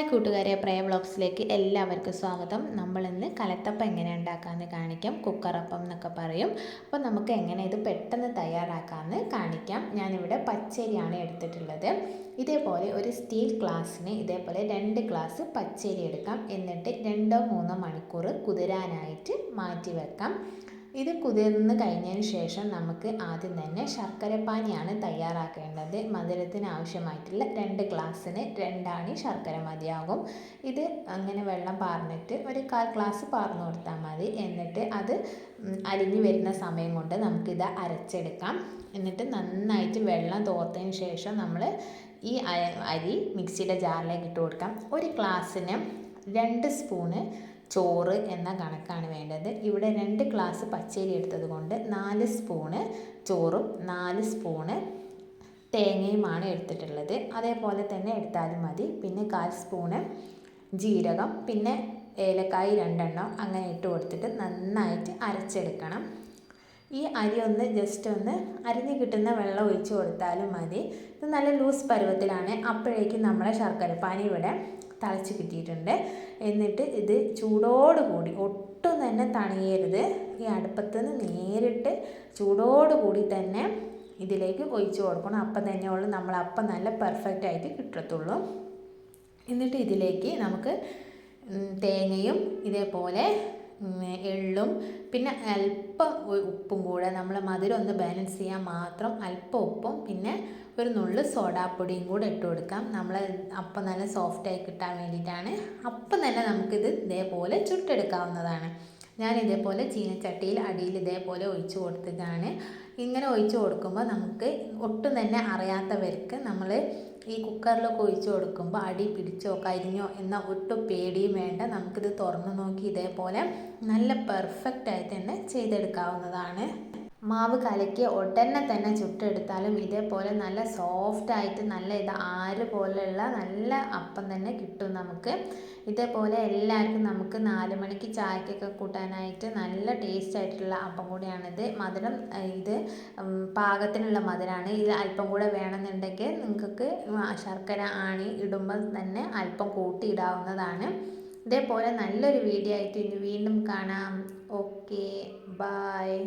Hi കൂട്ടുകാരെ പ്രയ വ്ളോഗ്സിലേക്ക് എല്ലാവർക്കും സ്വാഗതം. നമ്മൾ ഇന്ന് കലത്തപ്പം എങ്ങനെ ഉണ്ടാക്കാമെന്ന് കാണിക്കാം കുക്കറപ്പം എന്നൊക്കെ പറയും. അപ്പോൾ നമുക്ക് എങ്ങനെ ഇത് പെട്ടെന്ന് തയ്യാറാക്കാമെന്ന് കാണിക്കാം. ഞാനിവിടെ പച്ചരിയാണ് എടുത്തിട്ടുള്ളത്. ഇതേപോലെ ഒരു സ്റ്റീൽ ഗ്ലാസ്സിന് ഇതേപോലെ രണ്ട് ഗ്ലാസ് പച്ചരി എടുക്കാം. എന്നിട്ട് രണ്ടോ മൂന്നോ മണിക്കൂർ കുതിരാനായിട്ട് മാറ്റി വെക്കാം ഇത് കുതിർന്ന് കഴിഞ്ഞതിന് ശേഷം നമുക്ക് ആദ്യം തന്നെ ശർക്കരപ്പാനിയാണ് തയ്യാറാക്കേണ്ടത്. മധുരത്തിന് ആവശ്യമായിട്ടുള്ള രണ്ട് ഗ്ലാസ്സിന് രണ്ടാണി ശർക്കര മതിയാകും. ഇത് അങ്ങനെ വെള്ളം പാർന്നിട്ട് ഒരു കാൽ ഗ്ലാസ് പാർന്നു കൊടുത്താൽ മതി. എന്നിട്ട് അത് അലിഞ്ഞു വരുന്ന സമയം കൊണ്ട് നമുക്കിത് അരച്ചെടുക്കാം. എന്നിട്ട് നന്നായിട്ട് വെള്ളം തോർത്തതിന് ശേഷം നമ്മൾ ഈ അരി മിക്സിയുടെ ജാറിലേക്ക് ഇട്ട് കൊടുക്കാം. ഒരു ഗ്ലാസ്സിന് രണ്ട് സ്പൂണ് ചോറ് എന്ന കണക്കാണ് വേണ്ടത്. ഇവിടെ രണ്ട് ഗ്ലാസ് പച്ചരി എടുത്തത് കൊണ്ട് നാല് സ്പൂണ് ചോറും നാല് സ്പൂണ് തേങ്ങയുമാണ് എടുത്തിട്ടുള്ളത്. അതേപോലെ തന്നെ എടുത്താലും മതി. പിന്നെ കാൽ സ്പൂണ് ജീരകം പിന്നെ ഏലക്കായി രണ്ടെണ്ണം അങ്ങനെ ഇട്ട് കൊടുത്തിട്ട് നന്നായിട്ട് അരച്ചെടുക്കണം. ഈ അരി ഒന്ന് ജസ്റ്റ് ഒന്ന് അരിഞ്ഞ് കിട്ടുന്ന വെള്ളം ഒഴിച്ച് കൊടുത്താലും മതി. ഇത് നല്ല ലൂസ് പരുവത്തിലാണ്. അപ്പോഴേക്കും നമ്മളെ ശർക്കരപ്പാനി ഇവിടെ തിളച്ച് കിട്ടിയിട്ടുണ്ട്. എന്നിട്ട് ഇത് ചൂടോടുകൂടി ഒട്ടും തന്നെ തണിയരുത്. ഈ അടുപ്പത്ത് നിന്ന് നേരിട്ട് ചൂടോടുകൂടി തന്നെ ഇതിലേക്ക് ഒഴിച്ച് കൊടുക്കണം. അപ്പം തന്നെയുള്ളൂ നമ്മൾ അപ്പം നല്ല പെർഫെക്റ്റ് ആയിട്ട് കിട്ടത്തുള്ളൂ. എന്നിട്ട് ഇതിലേക്ക് നമുക്ക് തേങ്ങയും ഇതേപോലെ എള്ളും പിന്നെ അല്പം ഉപ്പും കൂടെ. നമ്മൾ മധുരം ഒന്ന് ബാലൻസ് ചെയ്യാൻ മാത്രം അല്പം ഉപ്പും പിന്നെ ഒരു നുള്ളു സോഡാപ്പൊടിയും കൂടെ ഇട്ട് കൊടുക്കാം. നമ്മൾ അപ്പം നല്ല സോഫ്റ്റായി കിട്ടാൻ വേണ്ടിയിട്ടാണ്. അപ്പം തന്നെ നമുക്കിത് ഇതേപോലെ ചുട്ടെടുക്കാവുന്നതാണ്. ഞാൻ ഇതേപോലെ ചീനച്ചട്ടിയിൽ അടിയിൽ ഇതേപോലെ ഒഴിച്ചു കൊടുത്തതാണ്. ഇങ്ങനെ ഒഴിച്ചു കൊടുക്കുമ്പോൾ നമുക്ക് ഒട്ടും തന്നെ അറിയാത്തവർക്ക് നമ്മൾ ഈ കുക്കറിലൊക്കെ ഒഴിച്ചു കൊടുക്കുമ്പോൾ അടി പിടിച്ചോ കരിഞ്ഞോ എന്ന ഒട്ടും പേടിയും വേണ്ട. നമുക്കിത് തുറന്നു നോക്കി ഇതേപോലെ നല്ല പെർഫെക്റ്റ് തന്നെ ചെയ്തെടുക്കാവുന്നതാണ്. മാവ് കലക്കി ഉടനെ തന്നെ ചുട്ടെടുത്താലും ഇതേപോലെ നല്ല സോഫ്റ്റ് ആയിട്ട് നല്ല ഇത് ആര് പോലെയുള്ള നല്ല അപ്പം തന്നെ കിട്ടും നമുക്ക്. ഇതേപോലെ എല്ലാവർക്കും നമുക്ക് നാല് മണിക്ക് ചായക്കൊക്കെ കൂട്ടാനായിട്ട് നല്ല ടേസ്റ്റ് ആയിട്ടുള്ള അപ്പം കൂടിയാണിത്. മധുരം ഇത് പാകത്തിനുള്ള മധുരമാണ് ഇത് അല്പം കൂടെ വേണമെന്നുണ്ടെങ്കിൽ നിങ്ങൾക്ക് ശർക്കര ആണി ഇടുമ്പോൾ തന്നെ അല്പം കൂട്ടി ഇടാവുന്നതാണ് ഇതേപോലെ നല്ലൊരു വീഡിയോ ആയിട്ട് ഇനി വീണ്ടും കാണാം. Okay bye